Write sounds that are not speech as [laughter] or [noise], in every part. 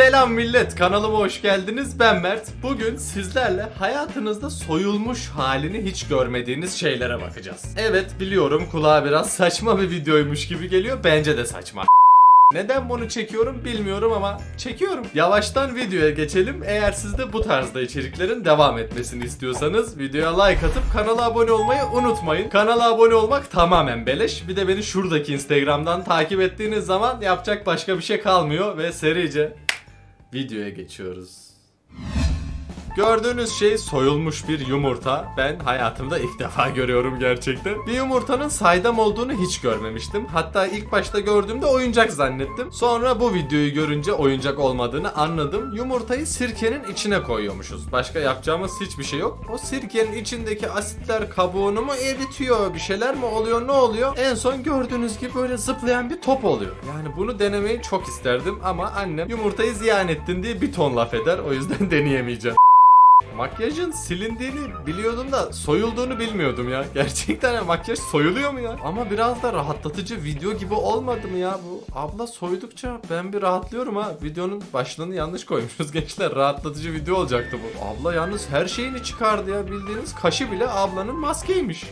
Selam millet kanalıma hoş geldiniz ben Mert Bugün sizlerle hayatınızda soyulmuş halini hiç görmediğiniz şeylere bakacağız Evet biliyorum kulağa biraz saçma bir videoymuş gibi geliyor bence de saçma neden bunu çekiyorum bilmiyorum ama çekiyorum. Yavaştan videoya geçelim. Eğer siz de bu tarzda içeriklerin devam etmesini istiyorsanız videoya like atıp kanala abone olmayı unutmayın. Kanala abone olmak tamamen beleş. Bir de beni şuradaki Instagram'dan takip ettiğiniz zaman yapacak başka bir şey kalmıyor ve serice videoya geçiyoruz. Gördüğünüz şey soyulmuş bir yumurta. Ben hayatımda ilk defa görüyorum gerçekten. Bir yumurtanın saydam olduğunu hiç görmemiştim. Hatta ilk başta gördüğümde oyuncak zannettim. Sonra bu videoyu görünce oyuncak olmadığını anladım. Yumurtayı sirkenin içine koyuyormuşuz. Başka yapacağımız hiçbir şey yok. O sirkenin içindeki asitler kabuğunu mu eritiyor? Bir şeyler mi oluyor? Ne oluyor? En son gördüğünüz gibi böyle zıplayan bir top oluyor. Yani bunu denemeyi çok isterdim ama annem yumurtayı ziyan ettin diye bir ton laf eder. O yüzden [laughs] deneyemeyeceğim. Makyajın silindiğini biliyordum da soyulduğunu bilmiyordum ya. [laughs] Gerçekten ya, makyaj soyuluyor mu ya? Ama biraz da rahatlatıcı video gibi olmadı mı ya bu? Abla soydukça ben bir rahatlıyorum ha. Videonun başlığını yanlış koymuşuz [laughs] gençler. Rahatlatıcı video olacaktı bu. Abla yalnız her şeyini çıkardı ya. Bildiğiniz kaşı bile ablanın maskeymiş.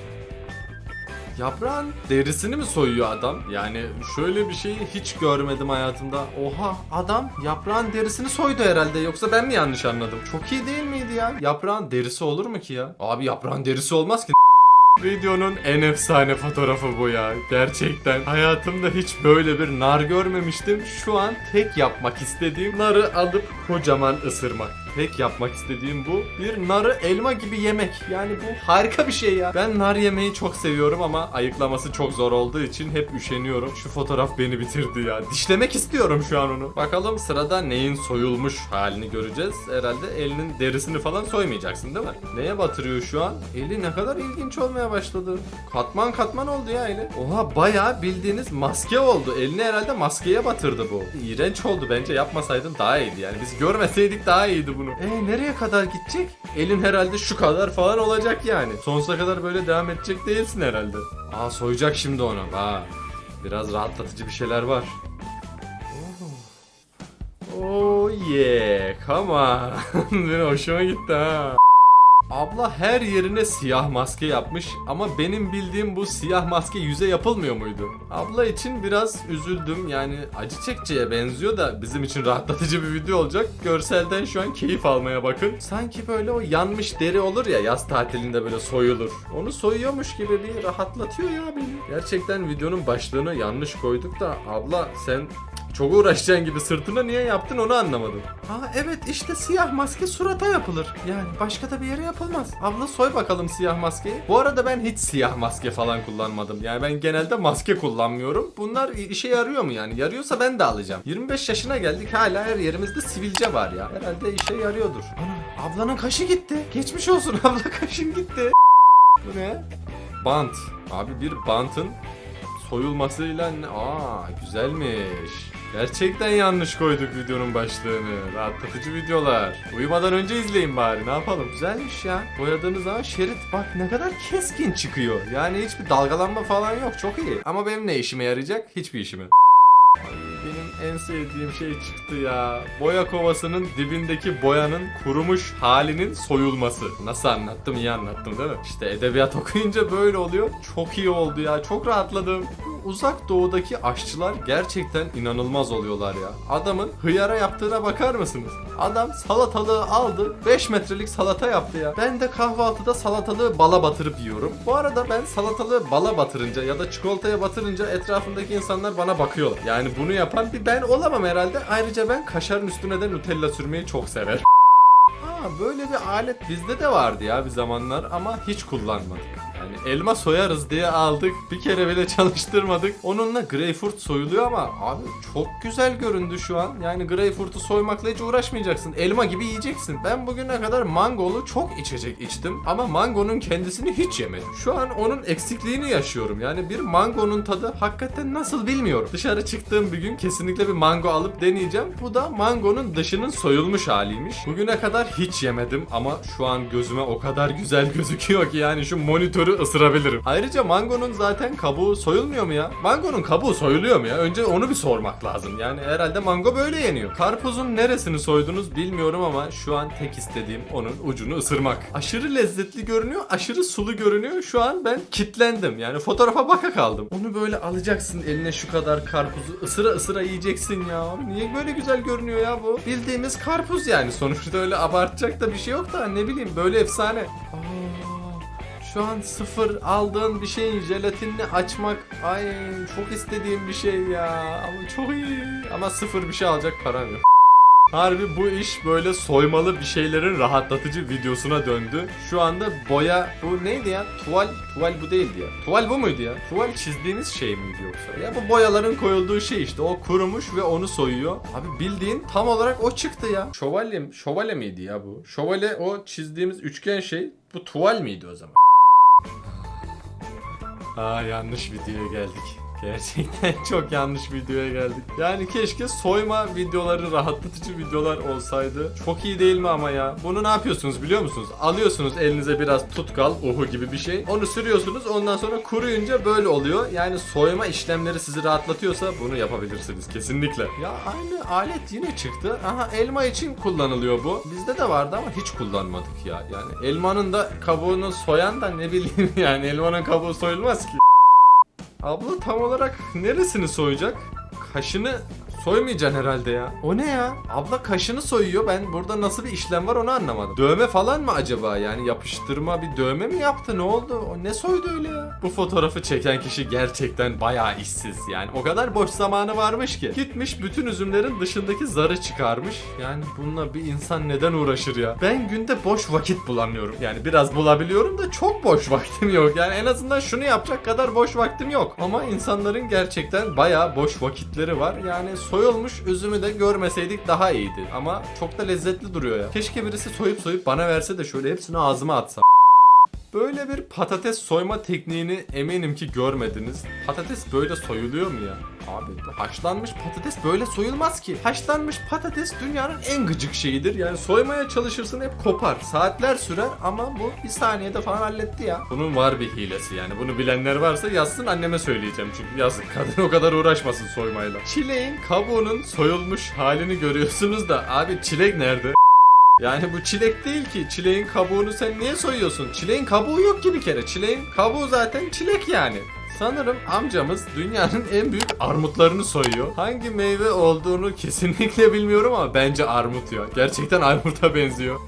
Yaprağın derisini mi soyuyor adam? Yani şöyle bir şeyi hiç görmedim hayatımda. Oha adam yaprağın derisini soydu herhalde yoksa ben mi yanlış anladım? Çok iyi değil miydi ya? Yaprağın derisi olur mu ki ya? Abi yaprağın derisi olmaz ki. [laughs] Videonun en efsane fotoğrafı bu ya. Gerçekten hayatımda hiç böyle bir nar görmemiştim. Şu an tek yapmak istediğim narı alıp kocaman ısırmak. Tek yapmak istediğim bu. Bir narı elma gibi yemek. Yani bu harika bir şey ya. Ben nar yemeyi çok seviyorum ama ayıklaması çok zor olduğu için hep üşeniyorum. Şu fotoğraf beni bitirdi ya. Dişlemek istiyorum şu an onu. Bakalım sırada neyin soyulmuş halini göreceğiz. Herhalde elinin derisini falan soymayacaksın değil mi? Neye batırıyor şu an? Eli ne kadar ilginç olmaya başladı. Katman katman oldu ya eli. Oha bayağı bildiğiniz maske oldu. Elini herhalde maskeye batırdı bu. İğrenç oldu bence yapmasaydın daha iyiydi. Yani biz görmeseydik daha iyiydi bunu. E nereye kadar gidecek? Elin herhalde şu kadar falan olacak yani. Sonsuza kadar böyle devam edecek değilsin herhalde. Aa soyacak şimdi onu. Aa, biraz rahatlatıcı bir şeyler var. Oh yeah, come on. [laughs] Hoşuma gitti ha. Abla her yerine siyah maske yapmış ama benim bildiğim bu siyah maske yüze yapılmıyor muydu? Abla için biraz üzüldüm yani acı çekiciye benziyor da bizim için rahatlatıcı bir video olacak. Görselden şu an keyif almaya bakın. Sanki böyle o yanmış deri olur ya yaz tatilinde böyle soyulur. Onu soyuyormuş gibi bir rahatlatıyor ya beni. Gerçekten videonun başlığını yanlış koyduk da abla sen çok uğraşacaksın gibi sırtına niye yaptın onu anlamadım. Ha evet işte siyah maske surata yapılır. Yani başka da bir yere yapılmaz. Abla soy bakalım siyah maskeyi. Bu arada ben hiç siyah maske falan kullanmadım. Yani ben genelde maske kullanmıyorum. Bunlar işe yarıyor mu yani? Yarıyorsa ben de alacağım. 25 yaşına geldik hala her yerimizde sivilce var ya. Herhalde işe yarıyordur. Ana ablanın kaşı gitti. Geçmiş olsun [laughs] abla kaşın gitti. Bu ne? Bant. Abi bir bantın soyulmasıyla ne? Aa güzelmiş. Gerçekten yanlış koyduk videonun başlığını. Rahatlatıcı videolar. Uyumadan önce izleyin bari. Ne yapalım? Güzelmiş ya. Boyadığınız zaman şerit bak ne kadar keskin çıkıyor. Yani hiçbir dalgalanma falan yok. Çok iyi. Ama benim ne işime yarayacak? Hiçbir işime. Benim en sevdiğim şey çıktı ya. Boya kovasının dibindeki boyanın kurumuş halinin soyulması. Nasıl anlattım? iyi anlattım değil mi? İşte edebiyat [laughs] okuyunca böyle oluyor. Çok iyi oldu ya. Çok rahatladım. Uzak doğudaki aşçılar gerçekten inanılmaz oluyorlar ya. Adamın hıyara yaptığına bakar mısınız? Adam salatalığı aldı 5 metrelik salata yaptı ya. Ben de kahvaltıda salatalığı bala batırıp yiyorum. Bu arada ben salatalığı bala batırınca ya da çikolataya batırınca etrafındaki insanlar bana bakıyorlar. Yani bunu yapan bir ben olamam herhalde. Ayrıca ben kaşarın üstüne de Nutella sürmeyi çok severim. Aa, böyle bir alet bizde de vardı ya bir zamanlar ama hiç kullanmadık. Elma soyarız diye aldık. Bir kere bile çalıştırmadık. Onunla greyfurt soyuluyor ama abi çok güzel göründü şu an. Yani greyfurtu soymakla hiç uğraşmayacaksın. Elma gibi yiyeceksin. Ben bugüne kadar mangolu çok içecek içtim. Ama mangonun kendisini hiç yemedim. Şu an onun eksikliğini yaşıyorum. Yani bir mangonun tadı hakikaten nasıl bilmiyorum. Dışarı çıktığım bir gün kesinlikle bir mango alıp deneyeceğim. Bu da mangonun dışının soyulmuş haliymiş. Bugüne kadar hiç yemedim ama şu an gözüme o kadar güzel [laughs] gözüküyor ki yani şu monitörü ısır ısırabilirim. Ayrıca mangonun zaten kabuğu soyulmuyor mu ya? Mangonun kabuğu soyuluyor mu ya? Önce onu bir sormak lazım. Yani herhalde mango böyle yeniyor. Karpuzun neresini soydunuz bilmiyorum ama şu an tek istediğim onun ucunu ısırmak. Aşırı lezzetli görünüyor, aşırı sulu görünüyor. Şu an ben kitlendim. Yani fotoğrafa baka kaldım. Onu böyle alacaksın eline şu kadar karpuzu ısıra ısıra yiyeceksin ya. Niye böyle güzel görünüyor ya bu? Bildiğimiz karpuz yani. Sonuçta öyle abartacak da bir şey yok da ne bileyim böyle efsane. Aa, şu an sıfır aldığın bir şeyin jelatinini açmak ay çok istediğim bir şey ya. Ama çok iyi. Ama sıfır bir şey alacak param yok. Harbi bu iş böyle soymalı bir şeylerin rahatlatıcı videosuna döndü. Şu anda boya bu neydi ya? Tuval, tuval bu değildi ya. Tuval bu muydu ya? Tuval çizdiğiniz şey miydi yoksa? Ya bu boyaların koyulduğu şey işte o kurumuş ve onu soyuyor. Abi bildiğin tam olarak o çıktı ya. Şövalye, şövalye miydi ya bu? Şövalye o çizdiğimiz üçgen şey bu tuval miydi o zaman? Aa yanlış videoya geldik. Gerçekten [laughs] çok yanlış videoya geldik. Yani keşke soyma videoları rahatlatıcı videolar olsaydı. Çok iyi değil mi ama ya? Bunu ne yapıyorsunuz biliyor musunuz? Alıyorsunuz elinize biraz tutkal, uhu gibi bir şey. Onu sürüyorsunuz ondan sonra kuruyunca böyle oluyor. Yani soyma işlemleri sizi rahatlatıyorsa bunu yapabilirsiniz kesinlikle. Ya aynı alet yine çıktı. Aha elma için kullanılıyor bu. Bizde de vardı ama hiç kullanmadık ya. Yani elmanın da kabuğunu soyan da ne bileyim [laughs] yani elmanın kabuğu soyulmaz ki. Abla tam olarak neresini soyacak? Kaşını soymayacaksın herhalde ya. O ne ya? Abla kaşını soyuyor. Ben burada nasıl bir işlem var onu anlamadım. Dövme falan mı acaba? Yani yapıştırma bir dövme mi yaptı? Ne oldu? O ne soydu öyle ya? Bu fotoğrafı çeken kişi gerçekten bayağı işsiz. Yani o kadar boş zamanı varmış ki. Gitmiş bütün üzümlerin dışındaki zarı çıkarmış. Yani bununla bir insan neden uğraşır ya? Ben günde boş vakit bulamıyorum. Yani biraz bulabiliyorum da çok boş vaktim yok. Yani en azından şunu yapacak kadar boş vaktim yok. Ama insanların gerçekten bayağı boş vakitleri var. Yani soyulmuş üzümü de görmeseydik daha iyiydi. Ama çok da lezzetli duruyor ya. Keşke birisi soyup soyup bana verse de şöyle hepsini ağzıma atsam. Böyle bir patates soyma tekniğini eminim ki görmediniz. Patates böyle soyuluyor mu ya? Abi haşlanmış patates böyle soyulmaz ki. Haşlanmış patates dünyanın en gıcık şeyidir. Yani soymaya çalışırsın hep kopar. Saatler sürer ama bu bir saniyede falan halletti ya. Bunun var bir hilesi yani. Bunu bilenler varsa yazsın anneme söyleyeceğim. Çünkü yazık kadın [laughs] o kadar uğraşmasın soymayla. Çileğin kabuğunun soyulmuş halini görüyorsunuz da abi çilek nerede? Yani bu çilek değil ki. Çileğin kabuğunu sen niye soyuyorsun? Çileğin kabuğu yok ki bir kere. Çileğin kabuğu zaten çilek yani. Sanırım amcamız dünyanın en büyük armutlarını soyuyor. Hangi meyve olduğunu kesinlikle bilmiyorum ama bence armut ya. Gerçekten armuta benziyor.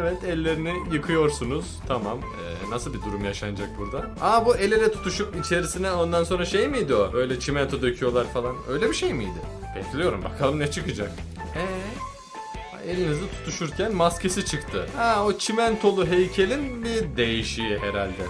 Evet ellerini yıkıyorsunuz. Tamam. Ee, nasıl bir durum yaşanacak burada? Aa bu el ele tutuşup içerisine ondan sonra şey miydi o? Böyle çimento döküyorlar falan. Öyle bir şey miydi? Bekliyorum bakalım ne çıkacak. Eee? Elinizi tutuşurken maskesi çıktı. Ha o çimentolu heykelin bir değişiği herhalde.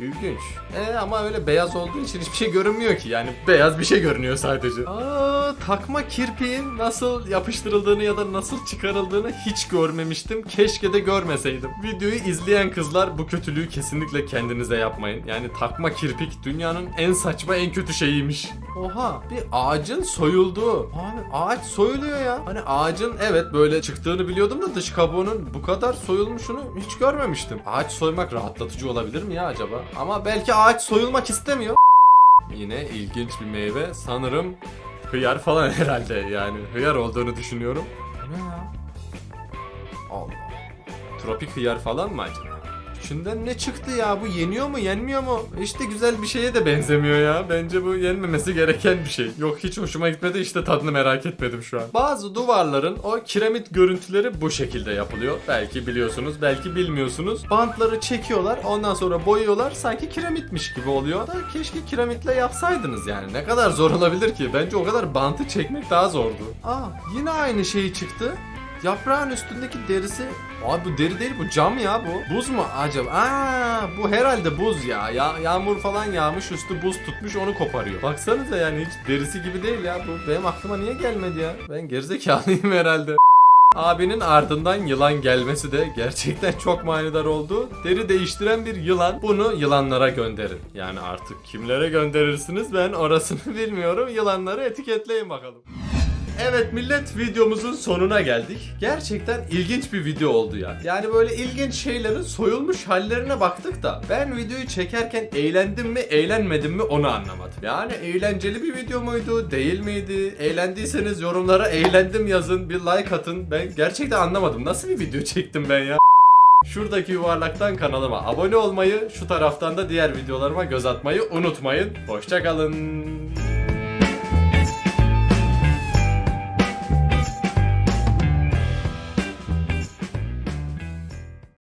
İlginç. E ama öyle beyaz olduğu için hiçbir şey görünmüyor ki. Yani beyaz bir şey görünüyor sadece. Aa, takma kirpiğin nasıl yapıştırıldığını ya da nasıl çıkarıldığını hiç görmemiştim. Keşke de görmeseydim. Videoyu izleyen kızlar bu kötülüğü kesinlikle kendinize yapmayın. Yani takma kirpik dünyanın en saçma en kötü şeyiymiş. Oha bir ağacın soyulduğu. Abi ağaç soyuluyor ya. Hani ağacın evet böyle çıktığını biliyordum da dış kabuğunun bu kadar soyulmuşunu hiç görmemiştim. Ağaç soymak rahatlatıcı olabilir mi ya acaba? Ama belki ağaç soyulmak istemiyor. Yine ilginç bir meyve. Sanırım hıyar falan [laughs] herhalde yani. Hıyar olduğunu düşünüyorum. Ne ya? Allah. Tropik hıyar falan mı acaba? İçinden ne çıktı ya? Bu yeniyor mu, yenmiyor mu? İşte güzel bir şeye de benzemiyor ya. Bence bu yenmemesi gereken bir şey. Yok hiç hoşuma gitmedi. İşte tadını merak etmedim şu an. Bazı duvarların o kiremit görüntüleri bu şekilde yapılıyor. Belki biliyorsunuz, belki bilmiyorsunuz. Bantları çekiyorlar, ondan sonra boyuyorlar. Sanki kiremitmiş gibi oluyor. Da keşke kiremitle yapsaydınız yani. Ne kadar zor olabilir ki? Bence o kadar bantı çekmek daha zordu. Aa, yine aynı şey çıktı. Yaprağın üstündeki derisi Abi bu deri değil bu cam ya bu. Buz mu acaba? Aa bu herhalde buz ya. ya. Yağmur falan yağmış üstü buz tutmuş onu koparıyor. Baksanıza yani hiç derisi gibi değil ya bu. Benim aklıma niye gelmedi ya? Ben gerizekalıyım herhalde. Abinin ardından yılan gelmesi de gerçekten çok manidar oldu. Deri değiştiren bir yılan. Bunu yılanlara gönderin. Yani artık kimlere gönderirsiniz ben orasını [laughs] bilmiyorum. Yılanları etiketleyin bakalım. Evet millet videomuzun sonuna geldik. Gerçekten ilginç bir video oldu ya. Yani böyle ilginç şeylerin soyulmuş hallerine baktık da ben videoyu çekerken eğlendim mi eğlenmedim mi onu anlamadım. Yani eğlenceli bir video muydu değil miydi? Eğlendiyseniz yorumlara eğlendim yazın bir like atın. Ben gerçekten anlamadım. Nasıl bir video çektim ben ya? Şuradaki yuvarlaktan kanalıma abone olmayı, şu taraftan da diğer videolarıma göz atmayı unutmayın. Hoşçakalın.